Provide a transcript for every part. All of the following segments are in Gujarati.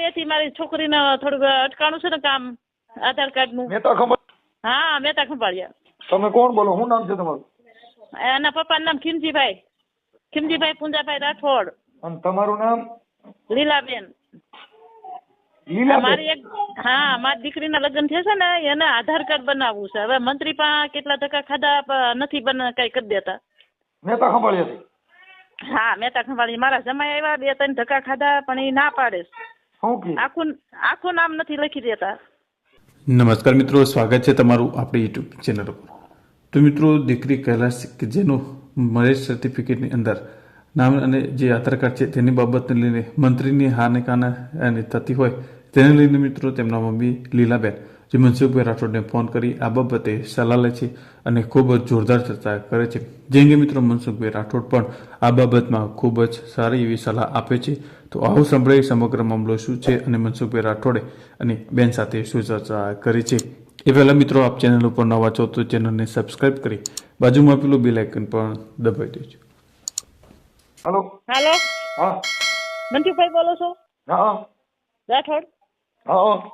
ખંભાળિયાથી મારી છોકરીને થોડુંક અટકાણું છે ને કામ આધાર કાર્ડનું. મહેતા ખબર હા મહેતા ખંભાળિયા તમે કોણ બોલો? શું નામ છે તમારું? એના પપ્પાનું નામ ખીમજીભાઈ. ખીમજીભાઈ પૂંજાભાઈ રાઠોડ. અને તમારું નામ? લીલાબેન. મારી એક હા મારી દીકરીના લગ્ન થયા છે ને એને આધાર કાર્ડ બનાવવું છે. હવે મંત્રી પાસે કેટલા ધક્કા ખાધા નથી બન કઈ કરી દેતા. મહેતા ખંભાળિયાથી હા મહેતા ખંભાળી મારા જમાઈ આવ્યા બે ત્રણ ધક્કા ખાધા પણ એ ના પાડે. આખું આખું નામ નથી લખી દેતા. નમસ્કાર મિત્રો સ્વાગત છે તમારું આપણી યુટ્યુબ ચેનલ ઉપર. તો મિત્રો દીકરી કૈલાસ કે જેનું મેરેજ સર્ટિફિકેટની અંદર નામ અને જે આધાર કાર્ડ છે તેની બાબતને લઈને મંત્રીની હાને કાને અને થતી હોય તેને લઈને મિત્રો તેમના મમ્મી લીલાબેન જે મનસુખભાઈ રાઠોડને ફોન કરી આ બાબતે સલાહ લે છે અને ખૂબ જ જોરદાર ચર્ચા કરે છે. જે અંગે મિત્રો મનસુખભાઈ રાઠોડ પણ આ બાબતમાં ખૂબ જ સારી એવી સલાહ આપે છે. તો આવું સંભળાય સમગ્ર મામલો શું છે અને મનસુખભાઈ રાઠોડે અને બેન સાથે શું ચર્ચા કરી છે. એ પહેલાં મિત્રો આપ ચેનલ ઉપર નવા છો તો ચેનલને સબસ્ક્રાઇબ કરી બાજુમાં આપેલું બેલ આઇકન પણ દબાવી દેજો. હેલો. હેલો. હા. મનસુખભાઈ બોલો છો? હા. રાઠોડ? હા.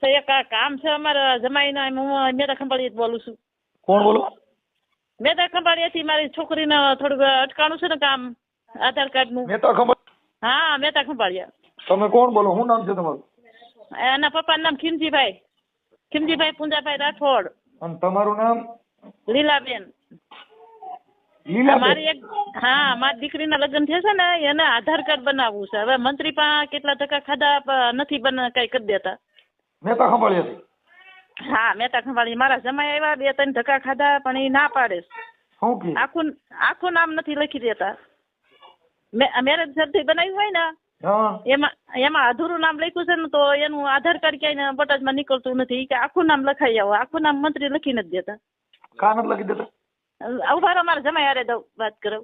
તો એક કામ છે અમારા જમાઈના હું મેતા ખંભાળિયા બોલું છું. કોણ બોલો? મેતા ખંભાળિયાથી મારી છોકરીને થોડુંક અટકાણું છે ને કામ આધાર કાર્ડનું. મેતા ખબર હા મેતા ખંભાળિયા. તમે કોણ બોલો? શું નામ છે તમારું? એના પપ્પાનું નામ ખીમજીભાઈ. ખીમજીભાઈ પૂંજાભાઈ રાઠોડ. અને તમારું નામ? લીલાબેન. મારી એક હા મારી દીકરીના લગ્ન થયા છે ને એને આધાર કાર્ડ બનાવવું છે. હવે મંત્રી પાસે કેટલા ટકા ખાધા નથી બના કઈ કરી દેતા. મહેતા ખંભાળિયાથી હા મહેતા ખંભાળી મારા જમાઈ આવ્યા બે ત્રણ ધક્કા ખાધા પણ એ ના પાડે. શું કે? આખું આખું નામ નથી લખી દેતા. મેરેજ સર્ટી બનાવ્યું હોય ને એમાં એમાં અધૂરું નામ લખ્યું છે ને તો એનું આધાર કાર્ડ ક્યાંય બટાજમાં નીકળતું નથી. કે આખું નામ લખાઈ આવો. આખું નામ મંત્રી લખી નથી દેતા. કા નથી લખી દેતા? ઊભા રહો મારા જમાઈ દઉં વાત કરો.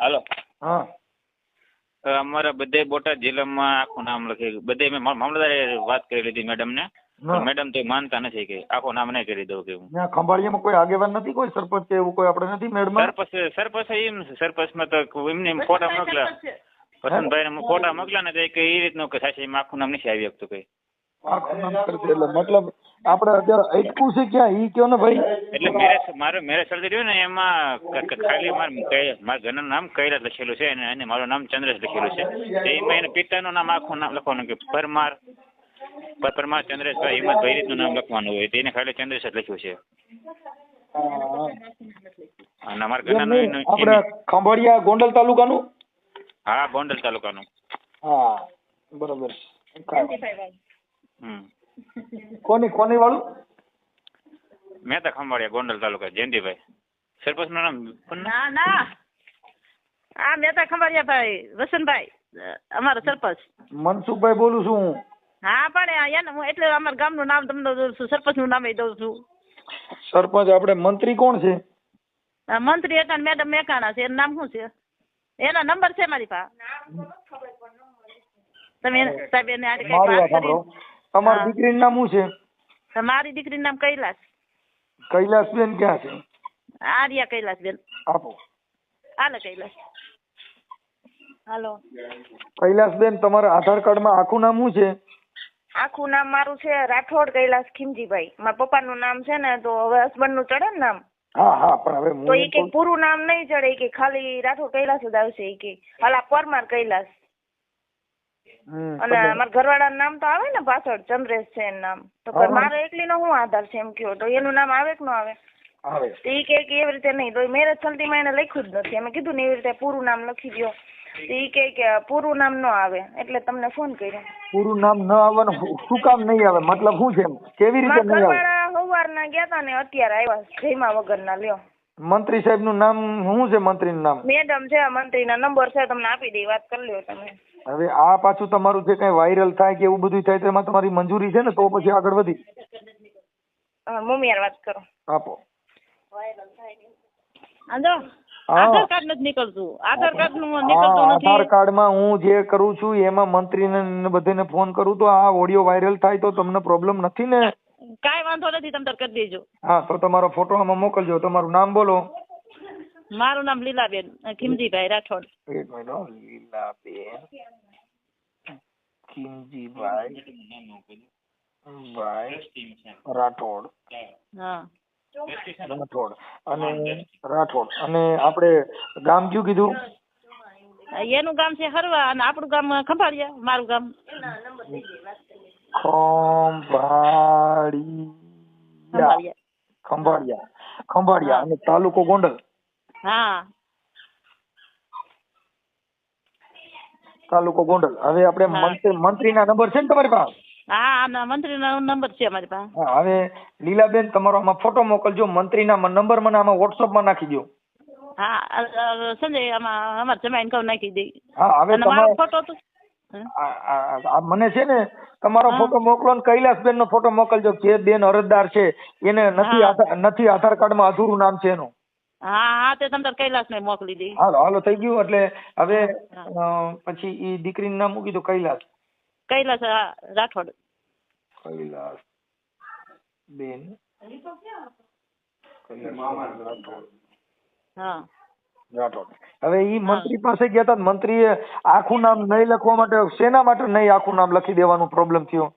હાલો હા. અમારા બધે બોટાદ જિલ્લામાં આખું નામ લખે બધે મેં મામલતદારે વાત કરી લીધી મેડમને. ને મેડમ તો માનતા નથી કે આખું નામ નહીં કરી દઉં કે હું. ખંભાળિયામાં કોઈ આગેવાન નથી? કોઈ સરપંચ કે એવું કોઈ આપણે નથી મેડમ સરપંચ સરપંચ એમ સરપંચમાં તો એમને ફોટા મોકલા. વસંતભાઈને ફોટા મોકલા ને તો એ કે એ રીતનું કે સાચી આખું નામ નથી આવી શકતું કઈ. એટલે મતલબ આપણે અત્યારે અટકું છે ક્યાં? ઈ કયો ને ભાઈ? એટલે મેરેજ મારે મેરેજ સર્ટી રહ્યું ને એમાં ખાલી મારે મારા ઘરનું નામ કૈલાસ લખેલું છે અને અને મારું નામ ચંદ્રેશ લખેલું છે. તો એમાં એના પિતાનું નામ આખું નામ લખવાનું કે પરમાર પર- પરમાર ચંદ્રેશભાઈ હિંમતભાઈ ભાઈ રીતનું નામ લખવાનું હોય. તો એને ખાલી ચંદ્રેશ જ લખ્યું છે. અને અમારા ઘરના નહીં, આપણે ખંભાળિયા ગોંડલ તાલુકાનું? હા ગોંડલ તાલુકાનું. હા બરોબર. કોની કોની વાળું? મહેતા ખંભાળિયા ગોંડલ તાલુકા જયંતિભાઈ. સરપંચનું નામ? કોણ નામ? ના ના. આ મહેતા ખંભાળિયા ભાઈ વસંતભાઈ અમારો સરપંચ. મનસુખભાઈ બોલું છું હું. હા પણ એને હું એટલે અમારા ગામનું નામ તમને દઉં છું સરપંચનું નામ દઉં છું. સરપંચ આપણે મંત્રી કોણ છે? આ મંત્રી હતા ને મેડમ મેકાણા છે એનું નામ શું છે? એનો નંબર છે મારી પાસે. તમે સાહેબ એને આટલી તમારી. દીકરીનું નામ શું છે? તો મારી દીકરીનું નામ કૈલાસ. કૈલાસબેન ક્યાં છે? આર્યા કૈલાસ બેન આપો. હાલો કૈલાસ. હાલો. કૈલાસબેન તમારા આધાર કાર્ડમાં આખું નામ શું છે? આખું નામ મારું છે રાઠોડ કૈલાસ ખીમજીભાઈ. મારા પપ્પાનું નામ છે ને તો હવે હસબન્ડનું ચડે ને નામ? હા હા પણ હવે તો એ કે પૂરું નામ નહીં ચડે કે ખાલી રાઠોડ કૈલાસ જ આવશે એ કે હાલા પરમાર કૈલાસ. અને મારા ઘરવાળાનું નામ તો આવે ને પાછળ ચંદ્રેશ છે એનું નામ. તો હા. મારો એકલીનો શું આધાર છે એમ કયો? તો એનું નામ આવે કે ન આવે? તો એ કે એવી રીતે નહીં તો મેરેજ સલટીમાં એને લખ્યું જ નથી. અમે કીધું ને એવી રીતે પૂરું નામ લખી દો તો એ કે કે પૂરું નામ ન આવે એટલે તમને ફોન કર્યો. પૂરું નામ ન આવવાનું શું- કામ નહીં આવે? મતલબ શું છે કેવી રીતે નહીં આવે? સવારના ગયા તા ને અત્યારે આવ્યા જયમા વગરના લ્યો. મંત્રી સાહેબનું નામ શું છે મંત્રીનું નામ? મેડમ છે મંત્રી ના નંબર છે તમને આપી દઈ વાત કરી લ્યો તમે. હવે આ પાછું તમારું જે કઈ વાયરલ થાય કે એવું બધું થાય તો એમાં તમારી મંજૂરી છે ને? તો પછી આગળ વધી. મમ્મી યાર વાત કરો. આપો. આધાર કાર્ડ નથી નીકળતું. આધાર કાર્ડનું નીકળતું આધાર હું જે કરું છું એમાં મંત્રીને ને બધાને ફોન કરું તો આ ઓડિયો વાયરલ થાય તો તમને પ્રોબ્લેમ નથી ને? કાંઈ વાંધો નથી તમે કરી દેજો. હા તો તમારો ફોટો આમાં મોકલજો. તમારું નામ બોલો. મારું નામ લીલાબેન ખીમજીભાઈ રાઠોડ. એક મિનિટ લીલાબેન. કિમજીભાઈ ભાઈ રાઠોડ. હા. રાઠોડ. અને રાઠોડ. અને આપણે ગામ કયું કીધું? એનું ગામ છે હરવા અને આપણું ગામ ખંભાળિયા મારું ગામ. ખંભાળિયા. ખંભાળિયા. ખંભાળિયા અને તાલુકો ગોંડલ. હા. તાલુકો ગોંડલ. હવે આપણે મંત્રીના નંબર છે ને તમારી પાસે? હા અને નંબર છે અમારી પાસે. હા હવે લીલાબેન તમારો આમાં ફોટો મોકલજો. મંત્રીના નંબર મને આમાં વોટ્સઅપમાં નાખી દો હા અ, અ, સંજય આમાં અમારે જમાઈને કહું નાખી દઈ. હા હવે ફોટો તો મને છે ને તમારો ફોટો મોકલો ને કૈલાસબેન નો ફોટો મોકલજો જે બેન અરજદાર છે. એને નથી આધાર નથી આધાર કાર્ડમાં અધૂરું નામ છે એનું. હા હા તે તમને કૈલાસ મોકલી દઈ હાલો હાલો થઈ ગયું. એટલે હવે પછી ઈ દીકરીનું નામ મૂકી દો કૈલાસ. કૈલાસ રાઠોડ. કૈલાસ. બેન. હા. રાઠોડ. હવે ઈ મંત્રી પાસે ગયા હતા ને મંત્રીએ આખું નામ નહીં લખવા માટે શેના માટે નહીં આખું નામ લખી દેવાનું પ્રોબ્લેમ થયો?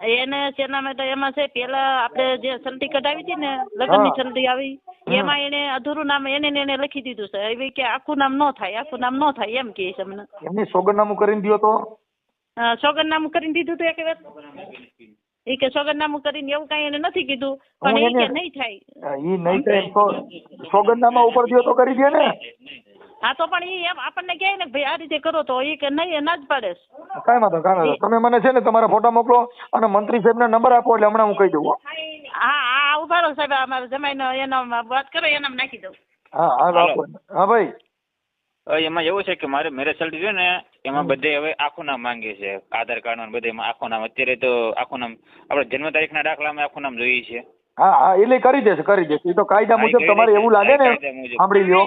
એને શેના માટે એમાં છે? પેલા આપણે જે સલટી કઢાવી હતી ને લગ્નની. સલટી આવી એમાં એને અધૂરું નામ એને એને લખી દીધું છે. એવી કે આખું નામ ન થાય આખું નામ ન થાય એમ કે છે અમને એમને સોગંદનામું કરીને દ્યો તો. સોગંદનામું કરીને દીધું તો એક વખત એ કે સોગંદનામું કરીને એવું કઈ એને નથી કીધું પણ એ કે નહીં થાય. એ નહીં થાય સોગંદનામા ઉપર દ્યો તો કરી દે ને. હા તો પણ ઈ એમ આપણને કહે ને ભાઈ આ રીતે કરો તો એ કે નહીં એ ના જ પાડે. છે. કાંઈ વાંધો કાંઈ વાંધો. તમે મને છે ને તમારા ફોટા મોકલો અને મંત્રી સાહેબના નંબર આપો એટલે હમણાં હું કહી દઉં હા. હા ઊભા રહો સાહેબ અમારે જમાઈને એનો વાત કરો એના નાખી દઉં. હા હા આપો. હા ભાઈ. એમાં એવું છે કે મારે મેરેજ સર્ટી છે ને એમાં બધે હવે આખું નામ માંગે છે. આધાર કાર્ડનું બધે આખું નામ. અત્યારે તો આખું નામ આપણે જન્મ તારીખના દાખલામાં આખું નામ જોઈએ છે. હા હા એટલે કરી દેશે કરી દેશે. એ તો કાયદા મુજબ તમારે એવું લાગે ને સાંભળી લ્યો.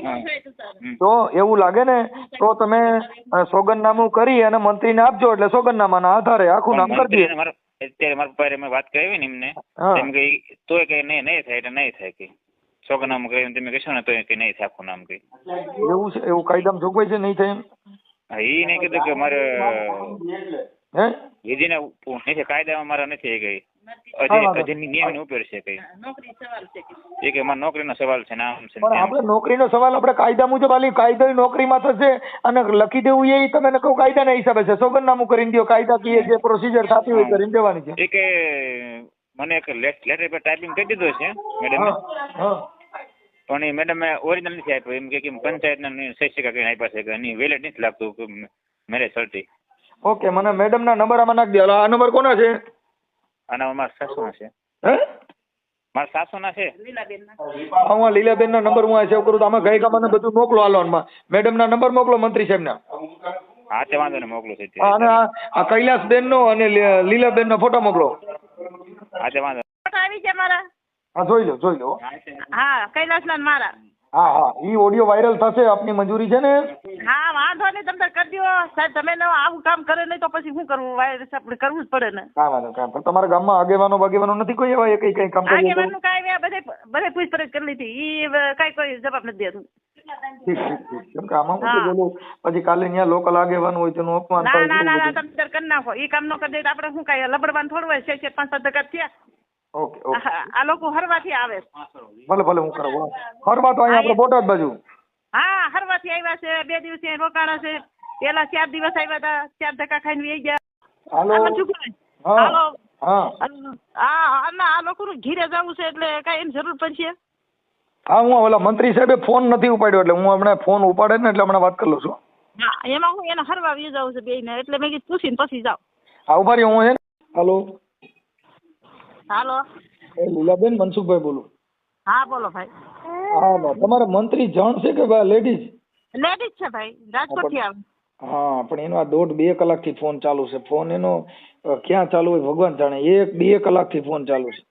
તો એવું લાગે ને તો તમે સોગંદનામું કરી અને મંત્રીને આપજો એટલે સોગંદનામાના આધારે આખું નામ કરી દે મંત્રીને મારા- અત્યારે મારા પપ્પાએ મેં વાત કરાવી ને એમને. એમ કે તો કે નહીં નહીં થાય એટલે નહીં થાય કે. સોગંદનામું કરી તમે કહેશો ને તો કે નહીં થાય આખું નામ કઈ એવું છે એવું કાયદામાં જોગવાઈ છે નહીં થાય એ નહીં કીધું કે મારે વિધિને નથી કાયદામાં મારા નથી કઈ. હા, નિયમની ઉપર છે કઈ નોકરી સવાલ છે કે? એ કે મારા નોકરીનો સવાલ છે ને છે પણ આપણે નોકરીનો સવાલ આપણે કાયદા મુજબ આલી કાયદા નોકરીમાં થશે અને લખી દેવું એ તમે કહું કાયદાના હિસાબે છે. સોગંદનામું કરીને દો કાયદાકીય જે પ્રોસિજર થતી હોય કરીને દેવાની છે. એ કે મને એક લેટર પર ટાઈપિંગ કરી દીધો છે મેડમ પણ એ મેડમ ઓરિજિનલ નથી આપ્યો. એમ કે પંચાયતના સહી સિક્કા કઈ આપ્યા છે કે નહીં વેલેટ નથી લાગતું મેરેજ સર્ટી ઓકે મને મેડમના નંબર આમાં નાખી દે. આ નંબર કોના છે? આના મારા સાસુના છે. હે? મારા સાસુના છે? હા, હું લીલાબેનના નંબર હું આ સેવ કરું તો આમાં ગઈ મને બધું મોકલો હાલો મેડમ મેડમના નંબર મોકલો મંત્રી સાહેબના. હા તે વાંધો ને મોકલું છે. અને આ આ કૈલાસબેનનો અને લીલાબેનનો ફોટો મોકલો. હા તે વાંધો ફોટો આવી છે મારા. હા જોઈ લો જોઈ લો. હા કૈલાસના ને મારા. હા હા. ઈ ઓડિયો વાયરલ થશે આપની મંજૂરી છે ને? હા વાંધો નહીં તમે કરી દો. સાહેબ તમે ને આવું કામ કરે નહીં તો પછી શું કરવું? વાયરસ આપણે કરવું જ પડે ને. કાંઈ વાંધો કામ પણ તમારા ગામમાં આગેવાનો બાગેવાનો નથી કોઈ એવા કઈ કઈ કામ કરી આગેવાનો કાંઈ બધે બધે પૂછપરછ કરી લીધી. ઈ કાંઈ કોઈ જવાબ નથી દેતું. હા. પછી કાલે ત્યાં લોકલ આગેવાન હોય તેનું અપમાન ના ના ના. તમે કરી નાખો. ઈ કામ ન કરી દે તો આપણે શું કાંઈ લબડવાનું થોડું હોય છે પાંચ સાત ટકા થયા. Okay okay. આ લોકો હરવાથી આવે ભલે ભલે હું કરું હરવા તો અહીંયા આપણે બોટાદ બાજુ. હા હરવાથી આવ્યા છે બે દિવસ અહીં રોકાણા છે. પેલા ચાર દિવસ આવ્યા હતા ચાર ધક્કા ખાઈને વહી ગયા. હાલો. હાલો હા હા. ના આ લોકોનું ઘીરે જવું છે એટલે કાંઈ એની જરૂર પડશે? હા હું ઓલા મંત્રી સાહેબે ફોન નથી ઉપાડ્યો એટલે હું હમણાં ફોન ઉપાડે ને એટલે હમણાં વાત કરી લઉં છું. હા એમાં હું એને હરવા વી જવું છે બેયને એટલે મેં કીધું પૂછીને પછી જાઉં. હા ઊભા રહ્યો હું છે હાલો. હાલો. એ લીલાબેન મનસુખભાઈ બોલું. હા બોલો ભાઈ. હા બા. તમારા મંત્રી જણ છે કે લેડીઝ લેડીઝ છે ભાઈ રાજકોટથી આવે. હા પણ એનો આ દોઢ બે કલાકથી ફોન ચાલુ છે. ફોન એનો ક્યાં ચાલુ હોય ભગવાન જાણે. એક બે કલાકથી ફોન ચાલુ છે.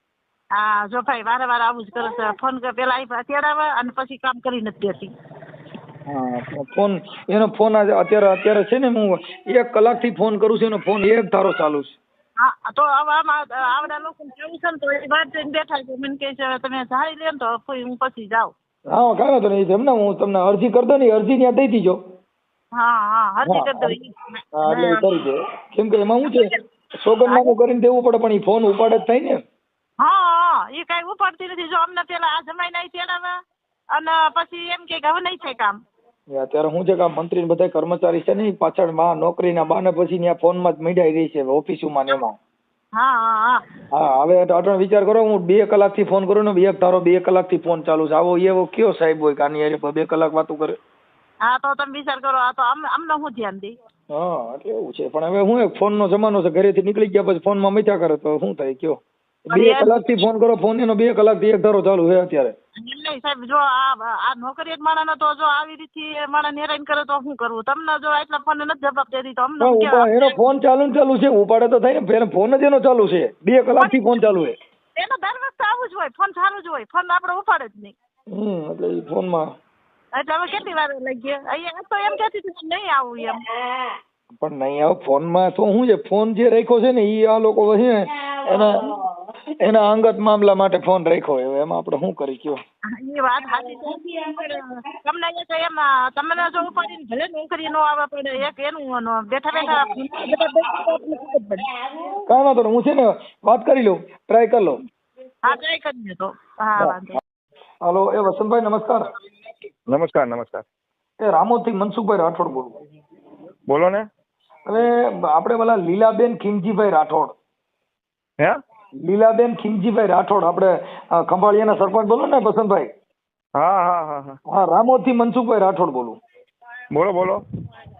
હા જો ભાઈ વારે વારે આવું જ કરે છે. ફોન કે પેલા આવી અત્યારે આવે અને પછી કામ કરી નથી દેતી હા ફોન એનો ફોન આજે અત્યારે અત્યારે છે ને હું એક કલાકથી ફોન કરું છું એનો ફોન એક ધારો ચાલુ છે. હા તો હવે આમાં આવડા લોકો જવું છે ને તો એ વાત જઈને બેઠા છે. મને કહે છે તમે જાળી લે ને તો હું પછી જાઉં. હા કાંઈ વાંધો નહીં એમ ને હું તમને અરજી કરી દો ને અરજી ત્યાં દઈ દીજો. હા હા હરજી હા, કરી દઉં. હા એટલે કરી દે. કેમ કે એમાં શું છે સોગંદનામું કરીને દેવું પડે પણ એ ફોન ઉપાડે જ થાય ને. હા હા એ કાંઈ ઉપાડતી નથી. જો અમને પેલા આ જમાઈ નહીં તેડાવે અને પછી એમ કે હવે નહીં થાય કામ. અત્યારે શું છે કે આ મંત્રી બધા કર્મચારી છે ને ઈ પાછળમાં નોકરીના બાને પછી ત્યાં ફોનમાં જ મીડાઈ રહી છે ઓફિસોમાં ને એમાં. હા હા હા. હા હવે અટણ વિચાર કરો હું બે કલાકથી ફોન કરું ને એક ધારો બે કલાકથી ફોન ચાલુ છે. આવો એવો કયો સાહેબ હોય કે આની હારે બે કલાક વાતો કરે? હા તો તમે વિચાર કરો આ તો અમને હું ધ્યાન દે હા એટલે એવું છે. પણ હવે હું ફોન નો જમાનો છે ઘરેથી નીકળી ગયા પછી ફોનમાં મજા કરે તો શું થાય કયો? બે કલાક કલાકથી ફોન કરો ફોન એનો બે કલાકથી એક ધારો ચાલુ છે અત્યારે. નહીં સાહેબ જો આ આ નોકરી માણસ તો જો આવી રીતે માણસ હેરાન કરે તો શું કરવું? તમને જો એટલા ફોન નથી જવાબ દેતી તો અમને એનો ફોન ચાલુ ને ચાલુ છે ઉપાડે તો થાય ને ફોન જ એનો ચાલુ છે. બે કલાકથી ફોન ચાલુ છે. એનો દર વખતે આવું જ હોય ફોન ચાલુ જ હોય ફોન આપણે ઉપાડે જ નહીં. હમ એટલે ફોન ફોનમાં એટલે હવે કેટલી વાર લઈ ગયા? અહીંયા તો એમ કહેતી હતી નહીં આવું એમ. પણ નહીં આવે ફોનમાં તો શું છે ફોન જે રાખ્યો છે ને એ આ લોકો છે ને એના એના અંગત મામલા માટે ફોન રાખ્યો હવે એમાં આપણે શું કરી કયો? એ વાત સાચી છે. તમને એ તો એમ તમને જો ઉપાડીને ભલે નોકરી નો આવે પણ એક એનું બેઠા બેઠા. કાંઈ વાંધો નહીં હું છે ને વાત કરી લઉં ટ્રાય કરી લઉં. હા ટ્રાય કરી તો હા વાંધો હાલો એ વસંતભાઈ નમસ્કાર. નમસ્કાર નમસ્કાર. એ રામોદથી મનસુખભાઈ રાઠોડ બોલું. બોલો ને. હવે આપણે પેલા લીલાબેન ખીમજીભાઈ રાઠોડ. હે? લીલાબેન ખીમજીભાઈ રાઠોડ. આપણે ખંભાળિયાના સરપંચ બોલો ને બસંતભાઈ? હા હા હા હા. હા રામોદથી મનસુખભાઈ રાઠોડ બોલું. બોલો બોલો.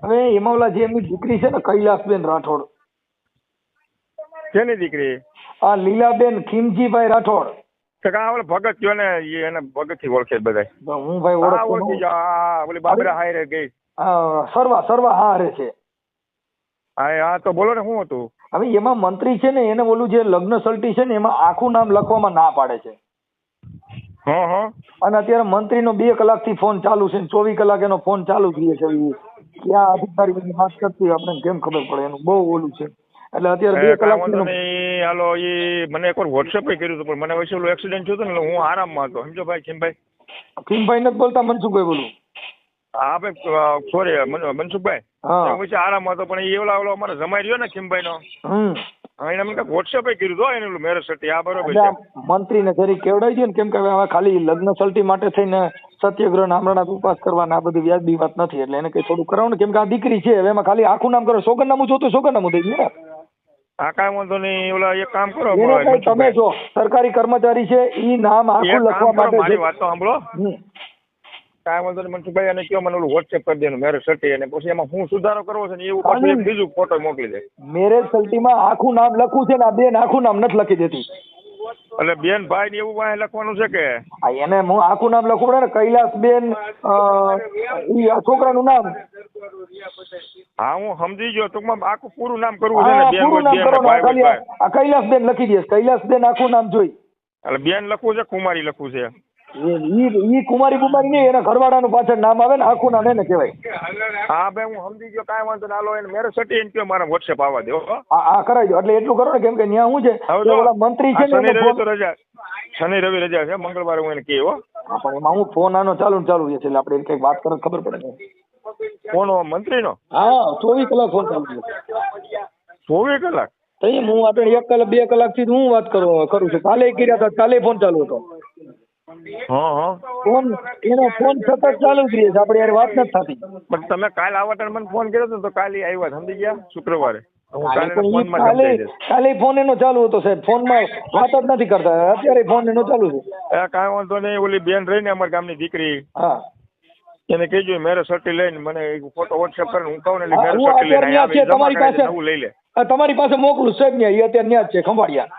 હવે એમાં ઓલા જે એમની દીકરી છે ને કૈલાસબેન રાઠોડ. કેની દીકરી? આ લીલાબેન ખીમજીભાઈ રાઠોડ. તો કા ભગત કયો ને એને ભગતથી ઓળખે બધા હું ભાઈ ઓળખી જા ઓલી બાબરા હારે ગઈ. સર્વા સર્વા સરવા હા રે છે. હા હા તો બોલો ને શું હતું? હવે એમાં મંત્રી છે ને એને ઓલું જે લગ્ન સલટી છે ને એમાં આખું નામ લખવામાં ના પાડે છે. હા હા? અને અત્યારે મંત્રીનો બે કલાકથી ફોન ચાલુ છે ચોવીસ કલાક એનો ફોન ચાલુ જ છે ક્યાં અધિકારી વાત કરતી આપણે આપણને કેમ ખબર પડે? એનું બહુ ઓલું છે. એટલે અત્યારે બે કલાક હાલો એ મને એકવાર વોટ્સએપ કર્યું હતું પણ મને વચ્ચે ઓલું એક્સિડન્ટ થયું હતું ને એટલે હું આરામમાં હતો. સમજો ભાઈ ખીમભાઈ? ખીમભાઈ નથી બોલતા મનસુખભાઈ બોલું. હા ભાઈ સોરી મનસુખભાઈ. હા. આરામમાં હતો પણ એ ઓલા ઓલો અમારે જમાઈ રહ્યો ને ખીમભાઈ નો હા એને મને વોટ્સએપ કર્યું તો એને મેરેજ સર્ટી આ બરોબર છે. મંત્રીને જરી કેવડાવી છે ને કેમ કે હવે ખાલી લગ્ન સલટી માટે થઈને સત્યગ્રહ ને આમરણાથ ઉપવાસ કરવાના આ બધી વ્યાજબી વાત નથી એટલે એને કઈ થોડું કરાવો ને કેમ કે આ દીકરી છે હવે એમાં ખાલી આખું નામ કરો સોગંદનામું જોતું સોગંદનામું દઈ દે આ કાંઈ વાંધો નહીં ઓલા એક કામ કરો તમે. જો સરકારી કર્મચારી છે ઈ નામ આખું લખવા માટે મારી વાત તો સાંભળો. કાંઈ વાંધો નહીં. મનસુખભાઈ અને કયો મને ઓલું વોટ્સએપ કરી દેનું મેરેજ સર્ટી અને પછી એમાં હું સુધારો કરવો છે ને એવું પાછું એક બીજું ફોટો મોકલી દે. મેરેજ સર્ટીમાં આખું નામ લખવું છે ને આ બેન આખું નામ નથી લખી દેતી. એટલે બેન ભાઈ ને એવું વાંહે લખવાનું છે કે? આ એને હું આખું નામ લખવું પડે ને કૈલાસ બેન છોકરાનું નામ. હા હું સમજી ગયો. ટૂંકમાં આખું પૂરું નામ કરવું છે ને બેન નામ બેન લખી દે કૈલાસબેન આખું નામ જોઈ. એટલે બેન લખવું છે કુમારી લખવું છે. ઈ કુમારી કુમારી નહીં એના ઘરવાળાનું પાછળ નામ આવે ને આખું નામ એને કહેવાય. હા ભાઈ હું સમજી ગયો કાંઈ વાંધો ના લો એને મેરે સટી એને કયો મારા વોટ્સએપ આવવા દો હા. આ આ કરાવી દો. એટલે એટલું કરો ને કેમ કે ન્યા હું છે ઓલા મંત્રી છે ને રવિ તો રજા શનિ રવિ રજા છે મંગળવારે હું એને કહ્યું હો. પણ એમાં હું ફોન આનો ચાલુ ને ચાલુ છે એટલે આપણે એને કંઈક વાત કરે ખબર પડે ફોન કોનો મંત્રીનો? હા ચોવીસ કલાક ફોન ચાલુ છે. ચોવીસ કલાક? તો હું આપણે એક કલાક બે કલાકથી હું વાત કરું કરું છું. કાલે કર્યા હતા કાલે ફોન ચાલુ હતો. એનો ફોન સતત ચાલુ જ રહે છે. આપણે યાર વાત નથી થતી. પણ તમે કાલ આવા ટાઈમ મને ફોન કર્યો હતો તો કાલે આવ્યા સમજી ગયા? શુક્રવારે. કાલે ફોન એનો ચાલુ હતો સાહેબ. ફોનમાં વાત જ નથી કરતા. અત્યારે ફોન એનો ચાલુ છે. કાંઈ વાંધો નહીં ઓલી બેન રહીને અમારી ગામની દીકરી. હા. એને કહેજો મેરે સર્ટી લઈને મને ફોટો વોટ્સએપ કરીને હું કહું ને હા, મેરેજ સર્ટી લઈને આવી તમારી પાસે. હું લઈ લે. તમારી પાસે મોકલું સાહેબ ને એ અત્યારે ત્યાં જ છે ખંભાળિયા.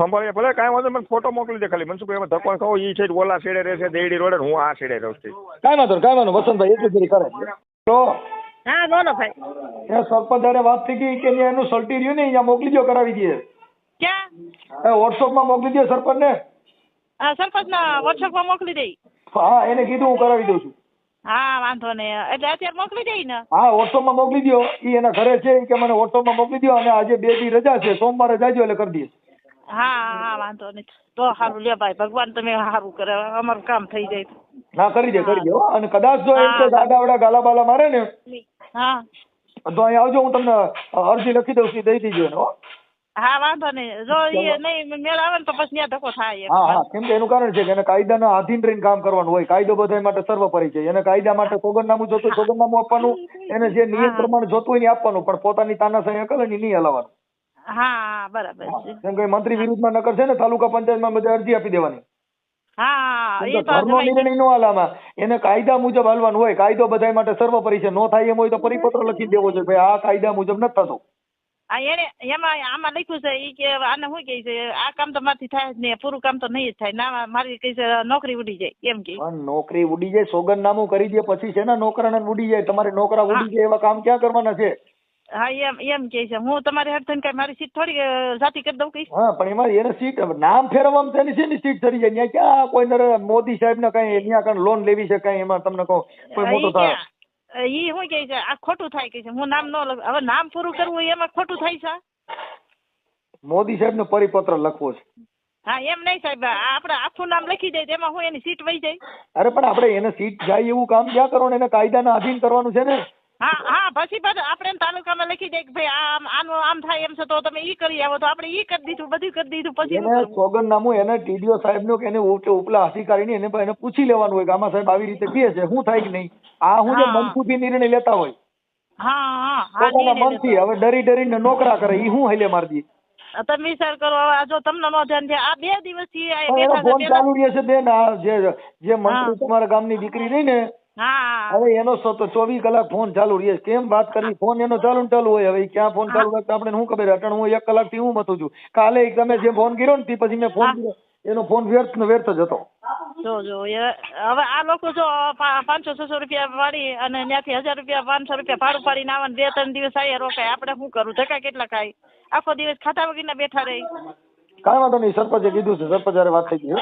ખંભાળીએ ભલે કાંઈ વાંધો મને ફોટો મોકલી દે ખાલી. મનસુખ એમાં ધક્કો ખાવ એ છે ઓલા છેડે રહેશે દેડી રોડે હું આ છેડે રહું છું. કાંઈ વાંધો કાંઈ વાંધો વસંતભાઈ એટલું જરી કરે. તો હા બોલો ભાઈ. એ સરપંચ વાત થઈ ગઈ કે એનું સલટી રહ્યું ને અહીંયા મોકલી દો કરાવી દઈએ. ક્યાં? એ વોટ્સઅપમાં મોકલી દો સરપંચને. આ સરપંચના વોટ્સઅપમાં મોકલી દઈ હા એને કીધું હું કરાવી દઉં છું. હા વાંધો નહીં. એટલે અત્યારે મોકલી દઈ ને. હા વોટ્સઅપમાં મોકલી દો એ એના ઘરે છે કે મને વોટ્સઅપમાં મોકલી દો અને આજે બે દી રજા છે સોમવારે જાજો એટલે કરી દઈએ હા હા વાંધો નહીં. તો સારું લે ભાઈ ભગવાન તમે સારું કરે. અમારું કામ થઈ જાય. ના કરી દે કરી દે હો. અને કદાચ જો એમ કે આડાવડા ગાલા બાલા મારે ને હા. તો અહીં આવજો હું તમને અરજી લખી દઉં છું દઈ દીજો હો. હા વાંધો નહીં. જો એ નહીં મેળ આવે ને તો પછી ત્યાં ધક્કો થાય હા હા કેમ કે એનું કારણ છે કે એને કાયદાના આધીન રહીને કામ કરવાનું હોય. કાયદો બધા માટે સર્વોપરી છે. એને કાયદા માટે સોગંદનામું જોતું સોગંદનામું આપવાનું. એને જે નિયમ પ્રમાણે જોતું હોય ને એ આપવાનું. પણ પોતાની તાનાશાહી અકલ એની નહીં હલાવવાનું. હા બરાબર છે. કેમ કે મંત્રી વિરુદ્ધમાં નકર છે ને તાલુકા પંચાયતમાં બધે અરજી આપી દેવાની. હા એ તો ઘરનો નિર્ણય નો હાલામાં એને કાયદા મુજબ હાલવાનું હોય. કાયદો બધા માટે સર્વોપરી છે. નો થાય એમ હોય તો પરિપત્ર લખી દેવો છે ભાઈ આ કાયદા મુજબ નથી થતું. આ એને એમાં આમાં લખ્યું છે એ કે આને શું કહે છે? આ કામ તો મારથી થાય જ નહીં. પૂરું કામ તો નહીં જ થાય. ના મારી કહે છે નોકરી ઉડી જાય. એમ કે નોકરી ઉડી જાય સોગંદનામું કરી દે પછી છે ને નોકરાને ઉડી જાય. તમારે નોકરા ઉડી જાય એવા કામ ક્યાં કરવાના છે? હા એમ એમ કે છે. હું તમારી હાથ થઈને કઈ મારી સીટ થોડી જાતી કરી દઉં કઈ હા પણ એમાં એને સીટ નામ ફેરવવામાં તેની છે ને સીટ ચડી જાય? ત્યાં ક્યાં કોઈ મોદી સાહેબ ને કઈ ત્યાં કઈ લોન લેવી છે કઈ? એમાં તમને કહું કોઈ મોટો થાય ઈ હું કે છે? આ ખોટું થાય કે છે. હું નામ ન લખ હવે નામ પૂરું કરવું એમાં ખોટું થાય છે? મોદી સાહેબ નો પરિપત્ર લખવો છે. હા એમ નહીં સાહેબ. આ આપણે આખું નામ લખી દઈએ તો એમાં હું એની સીટ વહી જાય? અરે પણ આપણે એને સીટ જાય એવું કામ ક્યાં કરો ને? એને કાયદાના આધીન કરવાનું છે ને? હા હા પછી પાછું આપણે તાલુકામાં લખી દે કે ભાઈ આમ આનું આમ થાય એમ છે તો તમે ઈ કરી આવો તો આપણે ઈ કરી દીધું બધું કરી દીધું પછી એને? સોગંદનામું એને ટીડીઓ સાહેબનું કે એને ઉપ- ઉપલા અધિકારીને એને એને પૂછી લેવાનું હોય કે આમાં સાહેબ આવી રીતે કહે છે શું થાય કે નહીં આ હું જે. મનસુખી નિર્ણય લેતા હોય હા હા મનથી હવે ડરી ડરીને નોકરા કરે ઈ હું હેલે મારી દે તમે વિચાર કરો હવે આ જો તમને નો ધ્યાન છે આ બે દિવસથી આ બેઠા છે પેલા- ચાલુ રહે છે બેન જે જે મંત્રી હા. તમારા ગામની દીકરી રહી ને હવે એનો ચોવીસ કલાક ફોન ચાલુ રહે. કેમ વાત કરી ફોન એનો ચાલુ ચાલુ હોય. હવે ક્યાં ફોન ચાલુ રાખતા આપણે શું ખબર? અટણ હું એક કલાકથી હું મથું છું. કાલે તમે જે ફોન કર્યો ને તે પછી મેં ફોન કર્યો. એનો ફોન વ્યર્થ ને વ્યર્થ જ હતો. જો જો હવે આ લોકો જો પાંચસો છસો રૂપિયા વાળી અને ત્યાંથી હજાર રૂપિયા પાંચસો રૂપિયા ભાડું પાડીને આવે બે ત્રણ દિવસ આયા રોકાય. આપણે શું કરવું ધક્કા કેટલા ખાય? આખો દિવસ ખાતા વગરના બેઠા રહી. કાંઈ વાંધો નહીં. સરપંચે કીધું છે. સરપંચ વાત થઈ ગઈ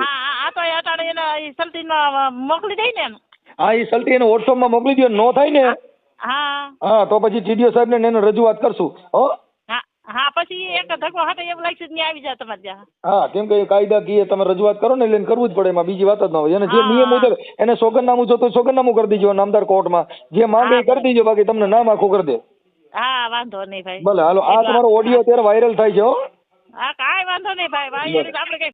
હા તો અટાણે એના સલ્ટીમાં મોકલી દઈ ને એમ. હા એ સલ્ટી એને વોટ્સઅપમાં મોકલી દો નો થાય ને. હા હા. તો પછી ટીડીઓ સાહેબ ને એને રજૂઆત કરશું. હો? હા પછી એક ધક્કો હાટે એમ લાગશે ત્યાં આવી જાય તમારે ત્યાં. હા કેમ કે કાયદા કીએ તમે રજૂઆત કરો ને એટલે કરવું જ પડે એમાં બીજી વાત જ ન હોય. એને જે. નિયમ મુજબ એને સોગંદનામું જોતું સોગંદનામું કરી દીજો નામદાર કોર્ટમાં. જે માંગે એ કરી દીજો બાકી તમને નામ આખું કરી દે. હા વાંધો નહીં ભાઈ. ભલે હાલો આ તમારો ઓડિયો અત્યારે વાયરલ થાય છે હો. હા કાંઈ વાંધો નહીં ભાઈ વાયરલ આપણે કઈ